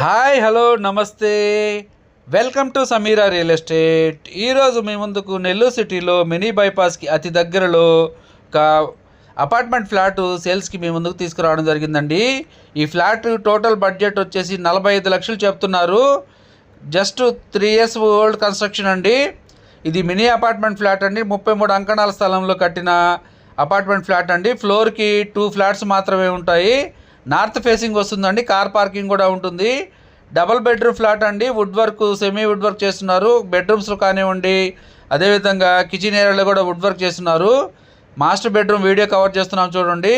Hi hello నమస్తే. Welcome to Sameera real estate. ఈరోజు మీ ముందుకు నెల్లూరు సిటీలో మినీ బైపాస్కి అతి దగ్గరలో ఒక అపార్ట్మెంట్ ఫ్లాట్ సేల్స్కి మీ ముందుకు తీసుకురావడం జరిగిందండి. ఈ ఫ్లాట్ టోటల్ బడ్జెట్ వచ్చేసి నలభై ఐదు లక్షలు చెప్తున్నారు. Just three years old construction అండి. ఇది మినీ అపార్ట్మెంట్ ఫ్లాట్ అండి. ముప్పై మూడు అంకణాల స్థలంలో కట్టిన అపార్ట్మెంట్ ఫ్లాట్ అండి. ఫ్లోర్కి టూ ఫ్లాట్స్ మాత్రమే ఉంటాయి. నార్త్ ఫేసింగ్ వస్తుందండి కార్ పార్కింగ్ కూడా ఉంటుంది. డబల్ బెడ్రూమ్ ఫ్లాట్ అండి wood work semi wood work చేస్తున్నారు. బెడ్రూమ్స్లో కానివ్వండి అదేవిధంగా కిచెన్ ఏరియాలో కూడా వుడ్ వర్క్ చేస్తున్నారు. మాస్టర్ బెడ్రూమ్ వీడియో కవర్ చేస్తున్నాం చూడండి.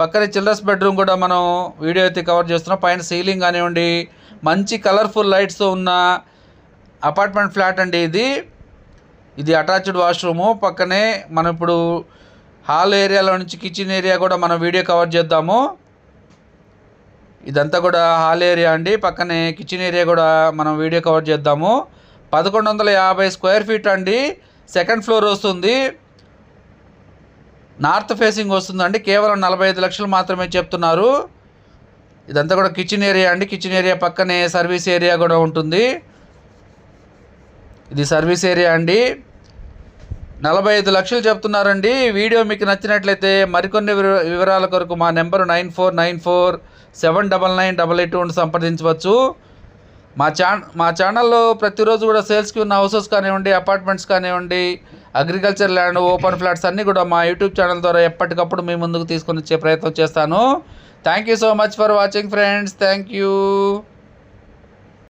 పక్కనే చిల్డ్రన్స్ బెడ్రూమ్ కూడా మనం వీడియో అయితే కవర్ చేస్తున్నాం. పైన సీలింగ్ కానివ్వండి మంచి కలర్ఫుల్ లైట్స్తో ఉన్న అపార్ట్మెంట్ ఫ్లాట్ అండి ఇది. ఇది అటాచ్డ్ వాష్రూము. పక్కనే మనం ఇప్పుడు హాల్ ఏరియాలో నుంచి కిచెన్ ఏరియా కూడా మనం వీడియో కవర్ చేద్దాము. ఇదంతా కూడా హాల్ ఏరియా అండి. పక్కనే కిచెన్ ఏరియా కూడా మనం వీడియో కవర్ చేద్దాము. పదకొండు వందల యాభై స్క్వేర్ ఫీట్ అండి. సెకండ్ ఫ్లోర్ వస్తుంది. నార్త్ ఫేసింగ్ వస్తుందండి. కేవలం నలభై ఐదు లక్షలు మాత్రమే చెప్తున్నారు. ఇదంతా కూడా కిచెన్ ఏరియా అండి. కిచెన్ ఏరియా పక్కనే సర్వీస్ ఏరియా కూడా ఉంటుంది. ఇది సర్వీస్ ఏరియా అండి. నలభై ఐదు లక్షలు చెప్తున్నారండి. వీడియో మీకు నచ్చినట్లయితే మరికొన్ని వివరాల కొరకు మా number nine four nine four seven double nine double eight two సంప్రదించవచ్చు. మా ఛా మా ఛానల్లో ప్రతిరోజు కూడా సేల్స్కి ఉన్న హౌసెస్ కానివ్వండి అపార్ట్మెంట్స్ కానివ్వండి అగ్రికల్చర్ ల్యాండ్ ఓపెన్ ఫ్లాట్స్ అన్నీ కూడా మా యూట్యూబ్ ఛానల్ ద్వారా ఎప్పటికప్పుడు మీ ముందుకు తీసుకొని వచ్చే ప్రయత్నం చేస్తాను. Thank you so much for watching friends. Thank you.